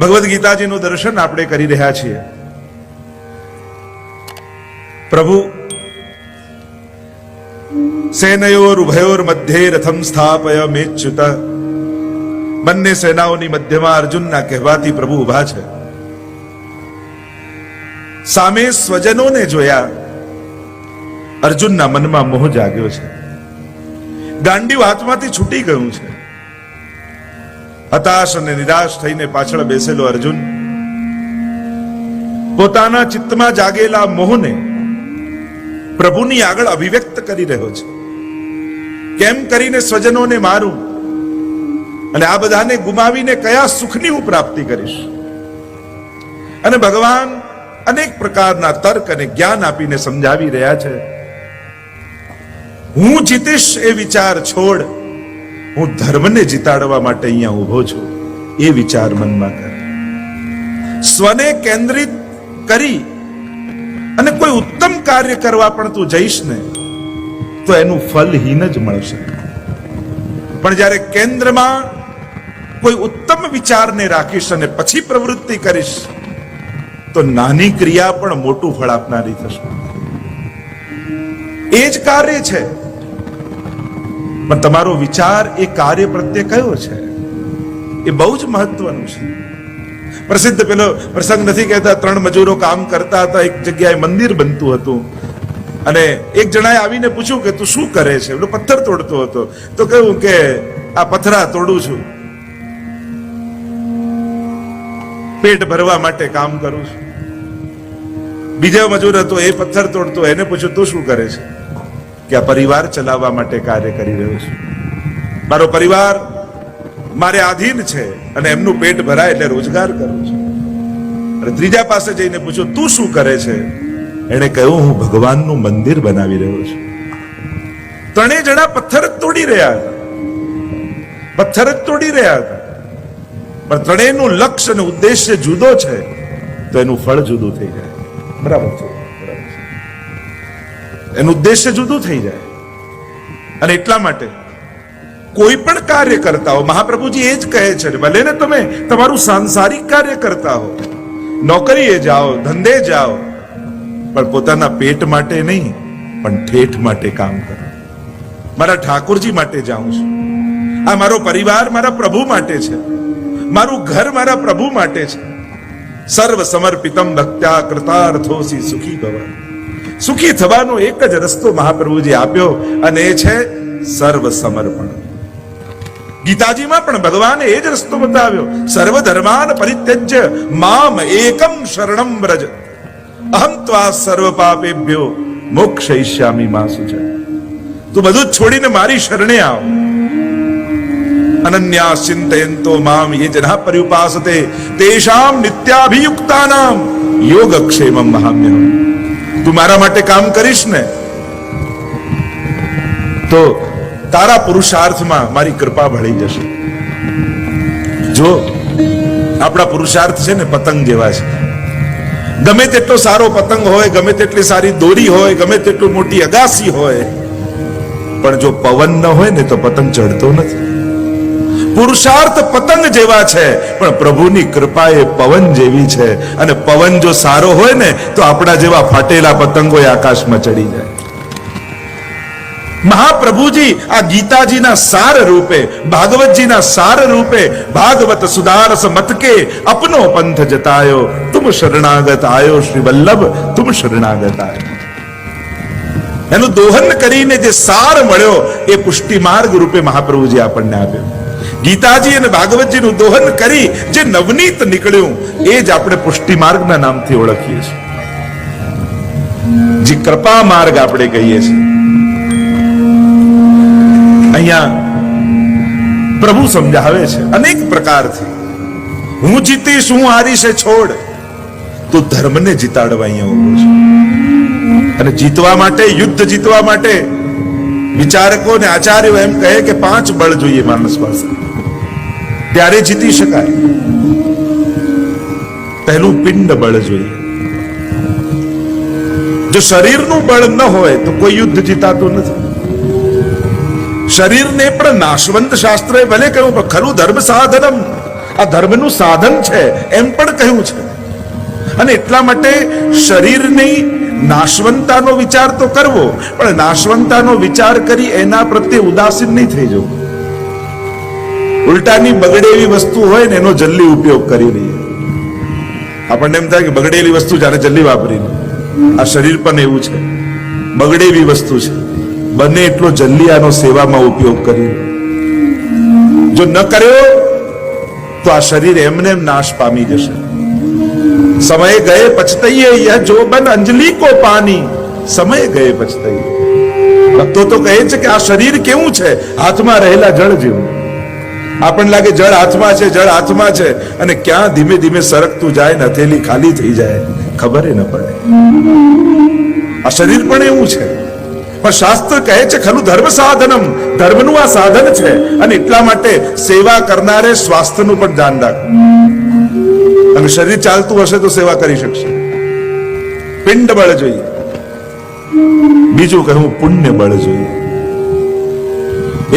ભગવદ્ ગીતાજીનું દર્શન આપણે કરી રહ્યા છીએ. પ્રભુ સેનયોર ઉભયોર મધ્યે રથમ સ્થાપય મેચ્યુત. બંને સેનાઓની મધ્યમાં અર્જુનના કહેવાથી પ્રભુ ઊભા છે. સામે સ્વજનોને જોયા, અર્જુનના મનમાં મોહ જાગ્યો છે. ગાંડી હાથમાંથી છૂટી ગયું છે. હતાશ અને નિરાશ થઈને પાછળ બેસેલો અર્જુન પોતાના ચિત્તમાં જાગેલા મોહને પ્રભુની આગળ અભિવ્યક્ત કરી રહ્યો છે. કેમ કરીને સ્વજનોને મારું અને આ બધાને ગુમાવીને કયા સુખની હું પ્રાપ્તિ કરીશ? અને ભગવાન અનેક પ્રકારના તર્ક અને જ્ઞાન આપીને સમજાવી રહ્યા છે. હું જીતીશ એ વિચાર છોડ. હું ધર્મને જીતાડવા માટે અહીંયા ઊભો છું, એ વિચાર મનમાં કર. સ્વને કેન્દ્રિત કરી અને કોઈ ઉત્તમ કાર્ય કરવા પણ તું જઈશ ને, તો એનું ફલહીન જ મળશે. પણ જ્યારે કેન્દ્રમાં કોઈ ઉત્તમ વિચારને રાખીશ અને પછી પ્રવૃત્તિ કરીશ, તો નાની ક્રિયા પણ મોટું ફળ આપનારી થશે. એ જ કાર્ય છે પણ તમારો વિચાર એ કાર્ય પ્રત્યે કયો છે? એ બહુ જ મહત્વનું છે. પ્રસિદ્ધ પેલો પ્રસંગ નથી કહેતા, ત્રણ મજૂરો કામ કરતા હતા, એક જગ્યાએ મંદિર બનતું હતું. અને એક જણાએ આવીને પૂછ્યું કે તું શું કરે છે? એટલે પથ્થર તોડતો હતો. તો કહ્યું કે, આ પથરા તોડું છું. પેટ ભરવા માટે કામ કરું છું. બીજો મજૂર હતો એ પથ્થર તોડતો, એને પૂછ્યું, તું શું કરે છે? કે આ પરિવાર ચલાવવા માટે કાર્ય કરી રહ્યો છું. મારો પરિવાર મારે આધીન છે અને એમનું પેટ ભરાય એટલે રોજગાર કરું છું. અને ત્રીજા પાસે જઈને પૂછ્યું, તું શું કરે છે? એણે કહ્યું, હું ભગવાનનું મંદિર બનાવી રહ્યો છું. ત્રણેય જણા પથ્થર જ તોડી રહ્યા હતા. પથ્થર જ તોડી રહ્યા હતા. પણ ત્રણેયનું લક્ષ્ય અને ઉદ્દેશ્ય જુદો છે, તો એનું ફળ જુદું થઈ જાય. બરાબર છે બરાબર છે. એનું ઉદ્દેશ્ય જુદું થઈ જાય. અને એટલા માટે કોઈ પણ કાર્ય કરતા હો મહાપ્રભુજી એ જ કહે છે ભલે ને તમે તમારું સાંસારિક કાર્ય કરતા હો, નોકરીએ જાઓ, ધંધે જાઓ, પણ પોતાના પેટ માટે નહીં, પણ ઠેઠ માટે કામ કરો. મારા ઠાકોરજી માટે જાઉં છું. આ મારો પરિવાર મારા પ્રભુ માટે છે. મારું ઘર મારા પ્રભુ માટે છે. સર્વ સમર્પિતમ ભક્ત્યા કૃતાર્થોસી સુખી ભવ સુખી થવાનો એક જ રસ્તો મહાપ્રભુજી આપ્યો અને એ છે સર્વ સમર્પણ ગીતાજીમાં પણ ભગવાને એ જ રસ્તો બતાવ્યો. સર્વ ધર્માન પરિત્યજ્ય, મામ એકમ શરણમ વ્રજ. અહમ ત્વા સર્વ પાપેભ્યો મોક્ષયિષ્યામી મા સુજ તું બધું છોડીને મારી શરણે આવ. અનન્યા ચિંતયંતો મામ યે જના પર્યુપાસતે. તેષામ નિત્યાભિયુક્તાનામ યોગક્ષેમમ મહામ્યહમ. તું મારા માટે કામ કરીશ ને, તો તારા પુરુષાર્થમાં મારી કૃપા ભળી જશે. જો આપણા પુરુષાર્થ છે ને પતંગ જેવા છે. ગમે તેટલો સારો પતંગ હોય, ગમે તેટલી સારી દોરી હોય, ગમે તેટલું મોટી અગાસી હોય, પણ જો પવન ન હોય ને તો પતંગ ચડતો નથી. પુરુષાર્થ પતંગ જેવા છે. પણ પ્રભુની કૃપા એ પવન જેવી છે. અને પવન જો સારો હોય ને, તો આપણા જેવા ફાટેલા પતંગો આકાશમાં ચડી જાય. મહાપ્રભુજી આ ગીતાજીના સાર રૂપે, ભાગવતજીના સાર રૂપે, ભાગવત સુદારસ મતકે અપનો પંથ જતાયો. તુમ શરણાગત આયો શ્રી વલ્લભ, તુમ શરણાગત આયો. એનું દોહન કરીને જે સાર મળ્યો, એ પુષ્ટિ માર્ગ રૂપે મહાપ્રભુજી આપણને આપ્યો. ગીતાજી અને ભાગવતજીનું દોહન કરી જે નવનીત નીકળ્યું, એ જ આપણે પુષ્ટિ માર્ગના નામથી ઓળખીએ છીએ. જે કૃપા માર્ગ આપણે કહીએ છીએ. અહીંયા પ્રભુ સમજાવે છે, અનેક પ્રકારથી. હું જીતીશ, હું હારીશ છોડ. તું ધર્મને જીતાડવા અહીંયા ઊભો છે. અને જીતવા માટે, યુદ્ધ જીતવા માટે વિચારકો ને આચાર્યો એમ કહે કે પાંચ બળ જોઈએ માણસ પાસે. ત્યારે જીતી શકાય. પહેલું પિંડ બળ જોઈએ. જો શરીરનું બળ ન હોય તો કોઈ યુદ્ધ જીતાતું નથી. શરીરને પણ નાશવંત શાસ્ત્રએ ભલે કહ્યું, પણ ખરું ધર્મ સાધનમ. આ ધર્મનું સાધન છે, એમ પણ કહ્યું છે. અને એટલા માટે શરીરની નાશવંતાનો વિચાર તો કરવો, પણ નાશવંતાનો વિચાર કરી એના પ્રત્યે ઉદાસીન નહીં થઈ જવું. ઉલટાની બગડેલી વસ્તુ હોય ને એનો જલ્દી ઉપયોગ કરી લઈએ. આપણને એમ થાય કે બગડેલી વસ્તુ જાણે જલ્દી વાપરી આ શરીર પણ એવું છે. બગડેલી વસ્તુ છે. બને એટલો જલ્દી આનો સેવામાં ઉપયોગ કરી જો ન કર્યો, તો આ શરીર એમને એમ નાશ પામી જશે. સમય ગયે પછતઈએ જો બન અંજલિ કો પાની. સમય ગયે પછતાઈએ. ભક્તો તો કહે છે કે આ શરીર કેવું છે? હાથમાં રહેલા જળ જેવું. આપણને લાગે જળ હાથમાં છે, જળ હાથમાં છે, અને ક્યાં ધીમે ધીમે સરકતું જાય ને હથેલી ખાલી થઈ જાય, ખબર ન પડે. આ શરીર પણ એવું છે. પણ શાસ્ત્ર કહે છે ખરું, ધર્મ સાધનમ, ધર્મનું આ સાધન છે, અને એટલા માટે સેવા કરનારે સ્વાસ્થ્યનું પણ ધ્યાન રાખવું. અને શરીર ચાલતું હશે તો સેવા કરી શકશે. પિંડ બળ જોઈએ. બીજું કહું, પુણ્ય બળ જોઈએ.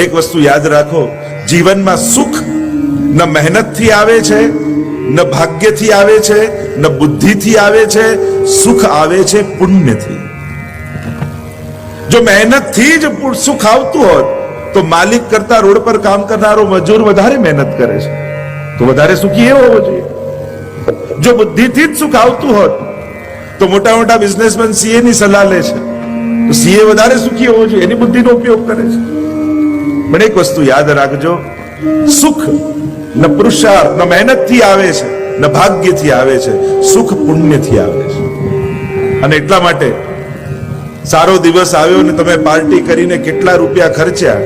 એક વસ્તુ યાદ રાખો જીવનમાં સુખ ન મહેનતથી આવે છે, ન ભાગ્યથી આવે છે, ન બુદ્ધિથી આવે છે, સુખ આવે છે પુણ્યથી. જો મહેનતથી જ સુખ આવતું હોત, તો માલિક કરતા રોડ પર કામ કરનારો મજૂર વધારે મહેનત કરે છે. તો વધારે સુખી એ હોવો જોઈએ. જો બુદ્ધિથી જ સુખ આવતું હોત, તો મોટા મોટા બિઝનેસમેન સીએ ની સલાહ લે છે. તો સીએ વધારે સુખી હોવો જોઈએ. એની બુદ્ધિનો ઉપયોગ કરે છે. પણ એક વસ્તુ યાદ રાખજો. સુખ ન પુરુષાર્થ, ન મહેનતથી આવે છે, ન ભાગ્યથી આવે છે, સુખ પુણ્યથી આવે છે. અને એટલા માટે સારો દિવસ આવ્યો ને તમે પાર્ટી કરીને કેટલા રૂપિયા ખર્ચ્યા,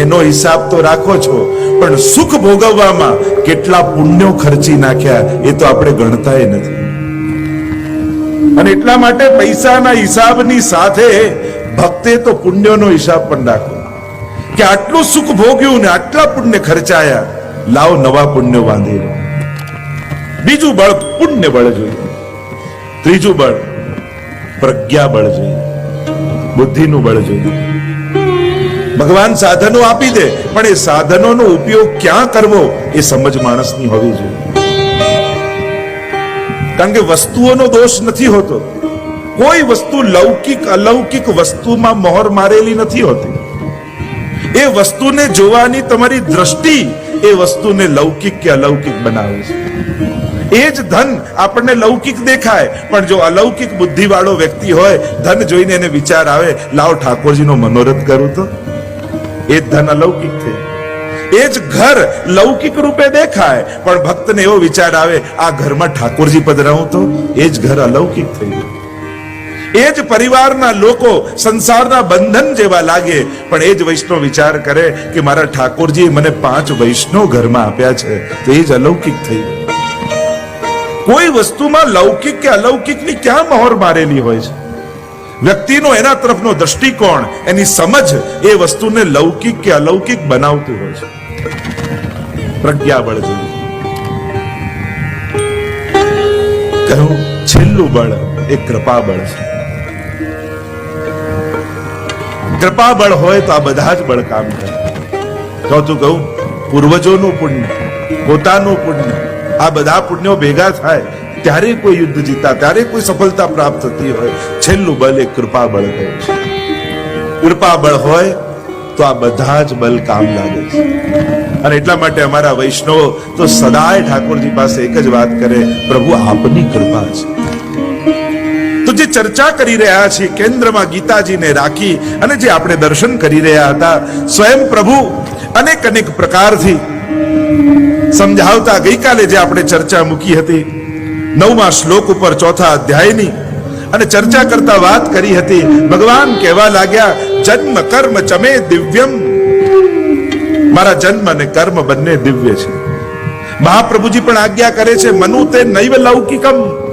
એનો હિસાબ તો રાખો છો, પણ સુખ ભોગવવામાં કેટલા પુણ્યો ખર્ચી નાખ્યા, એ તો આપણે ગણતાય નથી. અને એટલા માટે પૈસાના હિસાબની સાથે ભક્તે તો પુણ્યોનો હિસાબ પણ રાખો કે આટલું સુખ ભોગ્યું ને આટલા પુણ્ય ખર્ચાયા, લાવ નવા પુણ્ય બાંધી બીજું બળ પુણ્ય બળ જોઈએ. ત્રીજું બળ પ્રજ્ઞા બળ જોઈએ. બુદ્ધિનું બળ જોઈએ. ભગવાન સાધનો આપી દે, પણ એ સાધનોનો ઉપયોગ ક્યાં કરવો એ સમજ માણસની હોવી જોઈએ. કારણ કે વસ્તુઓનો દોષ નથી હોતો. કોઈ વસ્તુ લૌકિક, અલૌકિક વસ્તુમાં મોહર મારેલી નથી હોતી. એ વસ્તુને જોવાની તમારી દ્રષ્ટિ એ વસ્તુને લૌકિક કે અલૌકિક બનાવે છે. એ જ ધન આપણને લૌકિક દેખાય. પણ જો અલૌકિક બુદ્ધિ વાળો વ્યક્તિ હોય, ધન જોઈને એને વિચાર આવે, લાવ ઠાકોરજીનો મનોરથ કરું તો? એ ધન અલૌકિક છે. એ જ ઘર લૌકિક રૂપે દેખાય. પણ ભક્તને એવો વિચાર આવે, આ ઘરમાં ઠાકોરજી પધરાવું તો? એ જ ઘર અલૌકિક થઈ ગયું એ જ પરિવારના લોકો સંસારના બંધન જેવા લાગે. પણ એ જ વૈષ્ણવ વિચાર કરે કે મારા ઠાકોરજી મને પાંચ વૈષ્ણવ ઘરમાં આપ્યા છે. તો એ જ અલૌકિક થઈ કોઈ વસ્તુમાં લૌકિક કે અલૌકિકની ક્યાં મહોર મારેલી હોય છે? વ્યક્તિનો એના તરફનો દ્રષ્ટિકોણ, એની સમજ એ વસ્તુને લૌકિક કે અલૌકિક બનાવતું હોય છે. પ્રજ્ઞા બળ જેવું. કહ્યું, છેલ્લું બળ એ કૃપા બળ છે. કૃપા બળ હોય તો આ બધા જ બળ કામ કરે. ચોથું કહું, પૂર્વજોનું પુણ્ય, પોતાનું પુણ્ય, આ બધા પુણ્યો ભેગા થાય, ત્યારે કોઈ યુદ્ધ જીતા, ત્યારે કોઈ સફળતા પ્રાપ્ત થતી હોય. છેલ્લું બળ એ કૃપા બળ કહે છે. કૃપા બળ હોય તો આ બધા જ બલ કામ લાગે છે. અને એટલા માટે અમારા વૈષ્ણવો તો સદાય ઠાકોરજી પાસે એક જ વાત કરે, પ્રભુ, આપની કૃપા છે. તો જે ચર્ચા કરી રહ્યા છીએ, કેન્દ્રમાં ગીતાજીને રાખી અને જે આપણે દર્શન કરી રહ્યા હતા, સ્વયં પ્રભુ અનેક અનેક પ્રકારથી સમજાવતા ગઈકાલે જે આપણે ચર્ચા મૂકી હતી, નવમા શ્લોક ઉપર ચોથા અધ્યાયની, અને ચર્ચા કરતા વાત કરી હતી, ભગવાન કહેવા લાગ્યા, જન્મ, કર્મ, ચમે દિવ્યમ. મારા જન્મ અને કર્મ બંને દિવ્ય છે. મહાપ્રભુજી પણ આજ્ઞા કરે છે, મનુ તે નૈવ લૌકિકમ.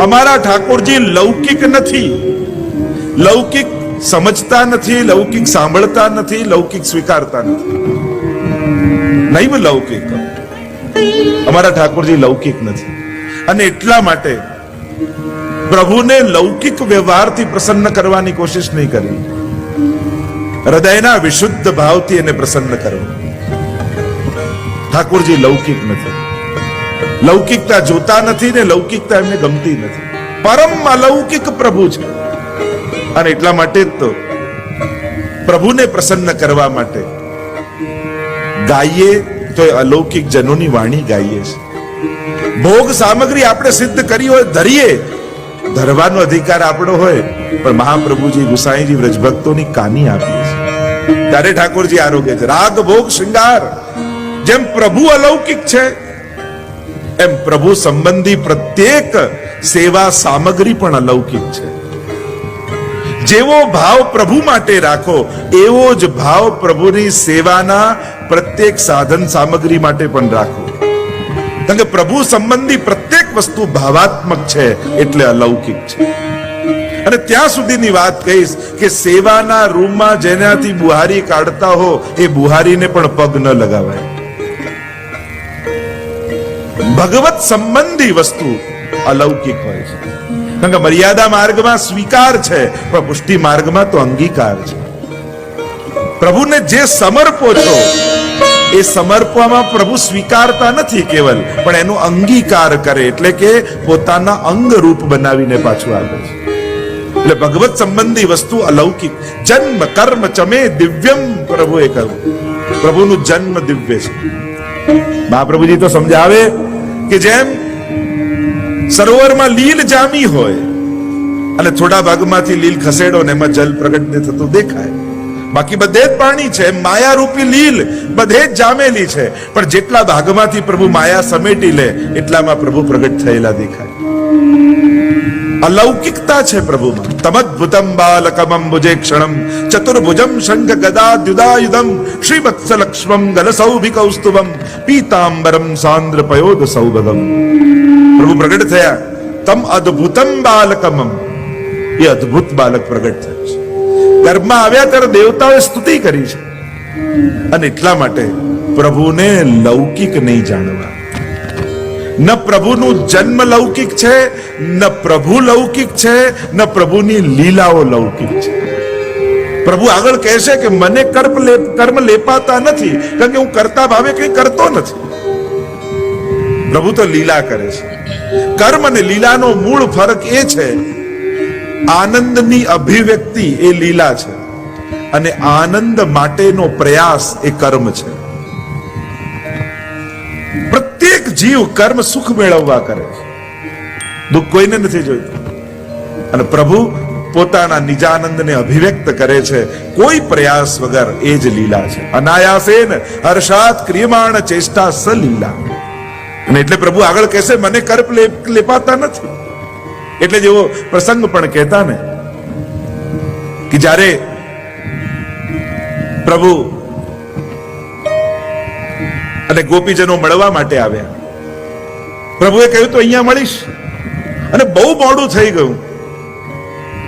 અમારા ઠાકોરજી લૌકિક નથી. લૌકિક સમજતા નથી, લૌકિક સાંભળતા નથી, લૌકિક સ્વીકારતા નથી. નહીં લૌકિક. અમારા ઠાકોરજી લૌકિક નથી. અને એટલા માટે પ્રભુને લૌકિક વ્યવહારથી પ્રસન્ન કરવાની કોશિશ નહીં કરી. હૃદયના વિશુદ્ધ ભાવથી એને પ્રસન્ન કરો. ઠાકોરજી લૌકિક નથી. લૌકિકતા જોતા નથી ને લૌકિકતા એમને ગમતી નથી. પરમ અલૌકિક પ્રભુ છે. અને એટલા માટે જ તો પ્રભુને પ્રસન્ન કરવા માટે ગાઈએ તો એ અલૌકિક જનોની વાણી ગાઈએ છે. ભોગ સામગ્રી આપણે સિદ્ધ કરી હોય, ધરીએ. ધરવાનો અધિકાર આપણો હોય, પણ મહાપ્રભુજી ગુસાઈજી વ્રજભક્તોની કાની આપીએ છે. ત્યારે ઠાકોરજી આરોગ્ય છે. રાગ ભોગ શૃંગાર. જેમ પ્રભુ અલૌકિક છે એમ પ્રભુ સંબંધી પ્રત્યેક સેવા સામગ્રી પણ અલૌકિક છે. જેવો ભાવ પ્રભુ માટે રાખો, એવો જ ભાવ પ્રભુની સેવાના પ્રત્યેક સાધન સામગ્રી માટે પણ રાખો. કારણ કે પ્રભુ સંબંધી પ્રત્યેક વસ્તુ ભાવાત્મક છે, એટલે અલૌકિક છે. અને ત્યાં સુધીની વાત કહીશ કે સેવાના રૂમમાં જેનાથી બુહારી કાઢતા હો, એ બુહારીને પણ પગ ન લગાવાય. ભગવત સંબંધી વસ્તુ અલૌકિક હોય છે. કારણ કે મર્યાદા માર્ગમાં સ્વીકાર છે, પણ પુષ્ટિ માર્ગમાં તો અંગીકાર છે. પ્રભુને જે સમર્પો છો, એ સમર્પવામાં પ્રભુ સ્વીકારતા નથી કેવલ, પણ એનો અંગીકાર કરે એટલે કે પોતાના અંગ રૂપ બનાવીને પાછું આવે છે. એટલે ભગવત સંબંધી વસ્તુ અલૌકિક. જન્મ, કર્મ, ચમે, દિવ્યમ પ્રભુએ કહ્યું. પ્રભુનું જન્મ દિવ્ય છે. મહાપ્રભુજી તો સમજાવે કે જેમ સરોવરમાં લીલ જામી હોય, અને થોડા ભાગમાંથી લીલ ખસેડો ને એમાં જલ પ્રગટ ને થતું દેખાય. બાકી બધે જ પાણી છે, માયારૂપી લીલ બધે જ જામેલી છે. પણ જેટલા ભાગમાંથી પ્રભુ માયા સમેટી લે, એટલામાં પ્રભુ પ્રગટ થયેલા દેખાય. અલૌકિકતા છે પ્રભુમાં તમદ્ભુતમ બાલકમમ ભુજે ક્ષણમ ચતુર્ભુજમ શંખ ગદા દ્યુદાયુધમ શ્રીવત્સ લક્ષ્મમ ગલસૌભિ કૌસ્તુભમ પીતાંબરમ સાંદ્ર પયોદ સૌભગમ પ્રભુ પ્રગટ થયા તમ અદ્ભુતમ બાલકમમ એ અદ્ભુત બાલક પ્રગટ થયો છે ગર્ભમાં આવ્યા ત્યારે દેવતાઓએ સ્તુતિ કરી છે અને એટલા માટે પ્રભુને લૌકિક નહીં જાણવા ન પ્રભુનું જન્મ લૌકિક છે, ન પ્રભુ લૌકિક છે, ન પ્રભુની લીલાઓ લૌકિક છે. પ્રભુ આગળ કહેશે કે મને કર્મ કર્મ લેપાતા નથી, કારણ કે હું કરતા ભાવે કંઈ કરતો નથી. પ્રભુ તો લીલા કરે છે. કર્મ અને લીલાનો મૂળ ફરક એ છે, આનંદની અભિવ્યક્તિ એ લીલા છે, અને આનંદ માટેનો પ્રયાસ એ કર્મ છે. જીવ કર્મ સુખ મેળવવા કરે દુઃખ કોઈને નથી જોઈતું. અને પ્રભુ પોતાના નિજાનંદને અભિવ્યક્ત કરે છે. કોઈ પ્રયાસ વગર એ જ લીલા છે. અનાયાસેન હર્ષાત ક્રિયમાણ ચેષ્ટા સલીલા અને એટલે પ્રભુ આગળ કહેશે, મને કર્પ લેપાતા નથી. એટલે જેવો પ્રસંગ પણ કહેતા ને, કે જ્યારે પ્રભુ અને ગોપીજનો મળવા માટે આવ્યા પ્રભુએ કહ્યું, તો અહીંયા મળીશ. અને બહુ મોડું થઈ ગયું.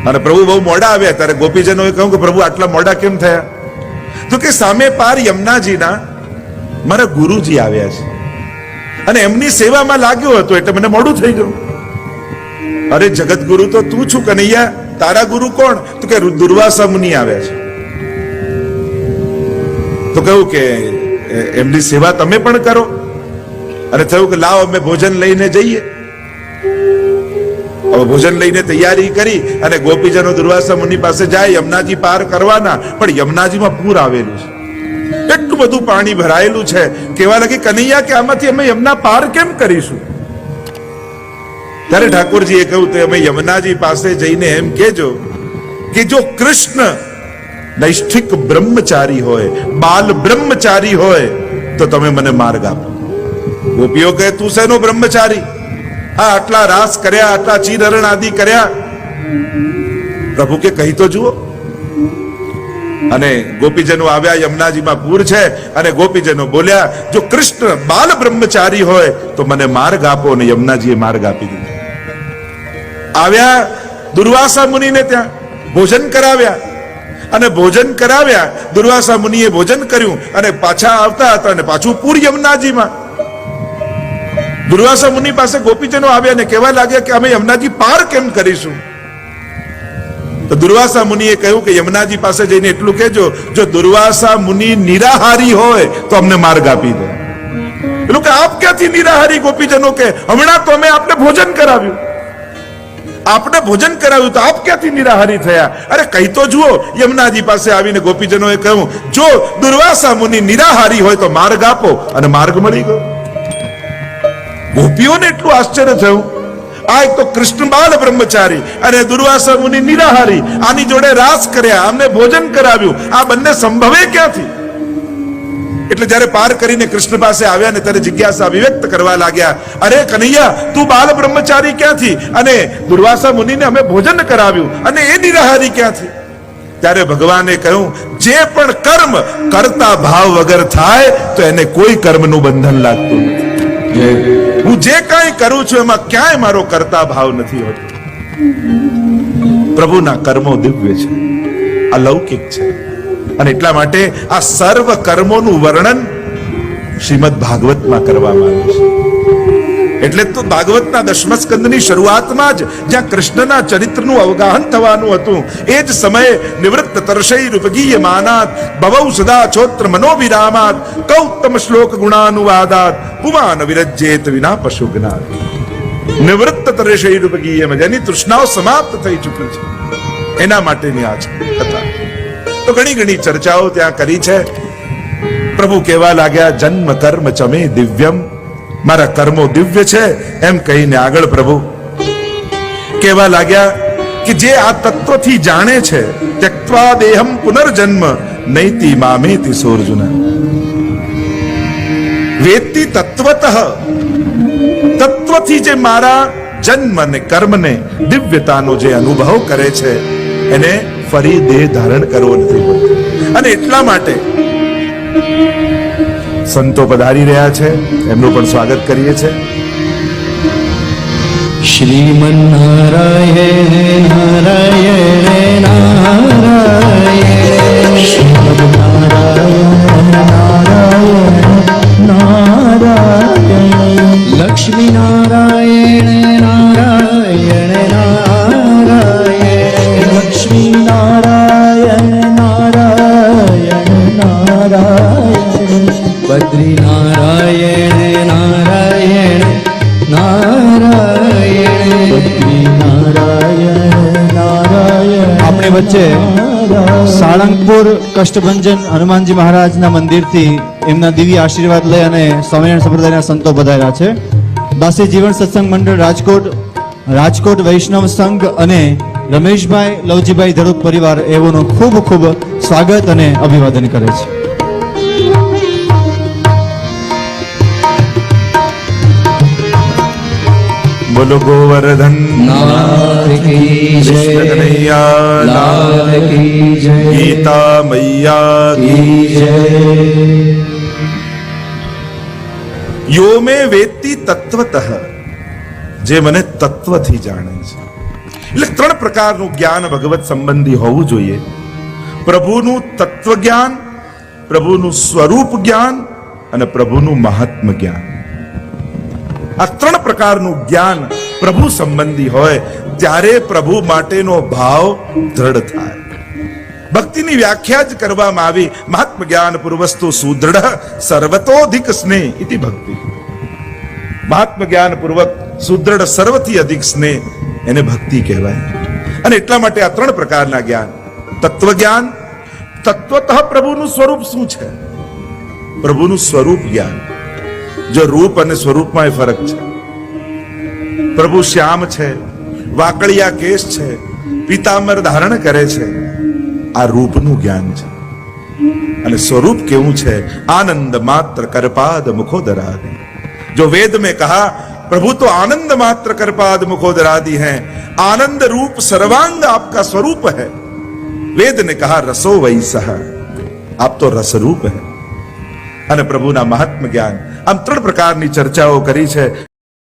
અને પ્રભુ બહુ મોડા આવ્યા. ત્યારે ગોપીજનોએ કહ્યું કે, પ્રભુ, આટલા મોડા કેમ થયા? તો કે, સામે પાર યમુનાજીના મારા ગુરુજી આવ્યા છે. અને એમની સેવામાં લાગ્યો હતો, એટલે મને મોડું થઈ ગયું. અરે જગત ગુરુ તો તું છું કનૈયા. તારા ગુરુ કોણ? તો કે, દુર્વાસા મુનિ આવ્યા છે. તો કહ્યું કે એમની સેવા તમે પણ કરો. અને થયું કે લાવ અમે ભોજન લઈને જઈએ. હવે ભોજન લઈને તૈયારી કરી અને ગોપીજનો દુર્વાસા મુનિ પાસે જાય, યમુનાજી પાર કરવાના. પણ યમુનાજીમાં પૂર આવેલું છે. એટલું બધું પાણી ભરાયેલું છે. કેવા લાગે, કનૈયા, કે આમાંથી અમે યમુના પાર કેમ કરીશું? ત્યારે ઠાકોરજીએ કહ્યું, તો અમે યમુનાજી પાસે જઈને એમ કેજો કે જો કૃષ્ણ નૈષ્ઠિક બ્રહ્મચારી હોય, બાલ બ્રહ્મચારી હોય, તો તમે મને માર્ગ આપો. ગોપીઓ કહે, તું શેનો બ્રહ્મચારી? આ આટલા રાસ કર્યા, આટલા ચીરહરણ આદિ કર્યા. પ્રભુ કે, કહી તો જુઓ. અને ગોપીજનો આવ્યા, યમુનાજીમાં પૂર છે. અને ગોપીજનો બોલ્યા, જો કૃષ્ણ બાલ બ્રહ્મચારી હોય, તો મને માર્ગ આપો. અને યમુનાજીએ માર્ગ આપી દીધો. આવ્યા દુર્વાસા મુનિને ત્યાં, ભોજન કરાવ્યા. અને ભોજન કરાવ્યા, દુર્વાસા મુનિએ ભોજન કર્યું અને પાછા આવતા હતા અને પાછું પૂર યમુનાજીમાં. દુર્વાસા મુનિ પાસે ગોપીજનો આવ્યા અને કહેવા લાગ્યા કે અમે યમુનાજી પાર કેમ કરીશું? તો દુર્વાસા મુનિએ કહ્યું કે યમુનાજી પાસે જઈને એટલું કહેજો, જો દુર્વાસા મુનિ નિરાહારી હોય તો અમને માર્ગ આપી દો. એટલું કે આપ ક્યાંથી નિરાહારી ગોપીજનો કે હમણાં તો અમે આપને ભોજન કરાવ્યું? આપને ભોજન કરાવ્યું તો આપ ક્યાંથી નિરાહારી થયા? અરે કહી તો જુઓ, યમુનાજી પાસે આવીને ગોપીજનોએ કહ્યું, જો દુર્વાસા મુનિ નિરાહારી હોય તો માર્ગ આપો અને માર્ગ મળી ગયો. ગોપીઓને એટલું આશ્ચર્ય થયું. આ એક તો કૃષ્ણ બાલ બ્રહ્મચારી અને દુર્વાસા મુનિ નિરાહારી આની જોડે રાસ કર્યા અમને ભોજન કરાવ્યું. આ બંને સંભવે ક્યાંથી? એટલે જ્યારે પાર કરીને કૃષ્ણ પાસે આવ્યા ને ત્યારે જિજ્ઞાસા અભિવ્યક્ત કરવા લાગ્યા, અરે કનૈયા, તું બાલ બ્રહ્મચારી ક્યાંથી? અને દુર્વાસા મુનિને અમે ભોજન કરાવ્યું. અને એ નિરાહારી ક્યાંથી? ત્યારે ભગવાને કહ્યું, જે પણ કર્મ કરતા ભાવ વગર થાય, તો એને કોઈ કર્મનું બંધન લાગતું નથી. હું જે કાંઈ કરું છું, એમાં ક્યાંય મારો કરતા ભાવ નથી હોતો. પ્રભુના કર્મો દિવ્ય છે અલૌકિક છે. અને એટલા માટે આ સર્વ કર્મોનું વર્ણન શ્રીમદ ભાગવતમાં કરવામાં આવ્યું છે. એટલે તો ભાગવતના દશમ સ્કંદની શરૂઆતમાં જ જ્યાં કૃષ્ણના ચરિત્રનું અવગાહન થવાનું હતું, એ જ સમયે નિવૃત્ત તર્ષૈ રૂપગીય માનાત, ભવૌ સદા છોત્ર મનોવિરામાત, કૌતમ શ્લોક ગુણાનુવાદાત પુમાન વિરજ્યેત વિના પશુજ્ઞાત નિવૃત્ત તર્ષૈ રૂપગીય જેની તૃષ્ણાઓ સમાપ્ત થઈ ચૂકી છે એના માટેની આ કથા તો ઘણી ઘણી ચર્ચાઓ ત્યાં કરી છે પ્રભુ કહેવા લાગ્યા જન્મ કર્મ ચમે દિવ્યમ મારા કર્મો દિવ્ય છે એમ કહીને આગળ પ્રભુ કહેવા લાગ્યા કે જે આ તત્વથી જાણે છે ત્યક્વા દેહમ પુનર્જન્મ નૈતિ મામેતિ સોર્જુન વેત્તિ તત્વત તત્વથી જે મારા જન્મ ને કર્મને દિવ્યતાનો જે અનુભવ કરે છે એને ફરી દેહ ધારણ કરવો નથી અને એટલા માટે સંતો પધારી રહ્યા છે એમનું પણ સ્વાગત કરીએ છીએ શ્રીમન્નારાયણ નારાયણ કષ્ટભંજન હનુમાનજી મહારાજના મંદિરથી એમના દિવ્ય આશીર્વાદ લઈ અને સ્વામિનારાયણ સંપ્રદાયના સંતો પધાર્યા છે. દાસી જીવન સત્સંગ મંડળ રાજકોટ રાજકોટ વૈષ્ણવ સંઘ અને રમેશભાઈ, લવજીભાઈ ધડુક પરિવાર એવોનું ખૂબ ખૂબ સ્વાગત અને અભિવાદન કરે છે. બોલો ગોવર્ધન. કૃષ્ણ કનૈયા લાલ કી જય ગીતા મૈયા કી કી જય. યો મે વેત્તિ તત્વતઃ જે મને તત્વથી જાણે છે. એટલે ત્રણ પ્રકારનું જ્ઞાન ભગવત સંબંધી હોવું જોઈએ. પ્રભુનું તત્વ જ્ઞાન પ્રભુનું સ્વરૂપ જ્ઞાન અને પ્રભુનું મહાત્મ જ્ઞાન આ ત્રણ પ્રકારનું જ્ઞાન પ્રભુ સંબંધી હોય ત્યારે પ્રભુ માટેનો ભાવ દ્રઢ થાય. ભક્તિની વ્યાખ્યા જ કરવામાં આવી, મહાત્મ જ્ઞાન પૂર્વસ્તુ સુદૃઢ, સર્વતોધિક સ્નેહ ઇતિ ભક્તિ. મહાત્મ જ્ઞાન પૂર્વક સુદૃઢ, સર્વથી અધિક સ્નેહ એને ભક્તિ કહેવાય. અને એટલા માટે આ ત્રણ પ્રકારના જ્ઞાન. તત્વ જ્ઞાન તત્વતઃ પ્રભુનું સ્વરૂપ શું છે? પ્રભુનું સ્વરૂપ જ્ઞાન. જો રૂપ અને સ્વરૂપમાં એ ફરક છે પ્રભુ શ્યામ છે વાકડિયા કેશ છે પિતાંબર ધારણ કરે છે આ રૂપનું જ્ઞાન છે અને સ્વરૂપ કેવું છે આનંદ માત્ર કરપાદ મુખોદરાદि जो वेद में कहा प्रभु तो आनंद मात्र करपाद मुखोदरादि हैं आनंद रूप सर्वांग आपका स्वरूप है वेद ने कहा रसो वैसह आप तो रसरूप है અને પ્રભુના મહાત્મ જ્ઞાન. આમ ત્રણ પ્રકારની ચર્ચાઓ કરી છે.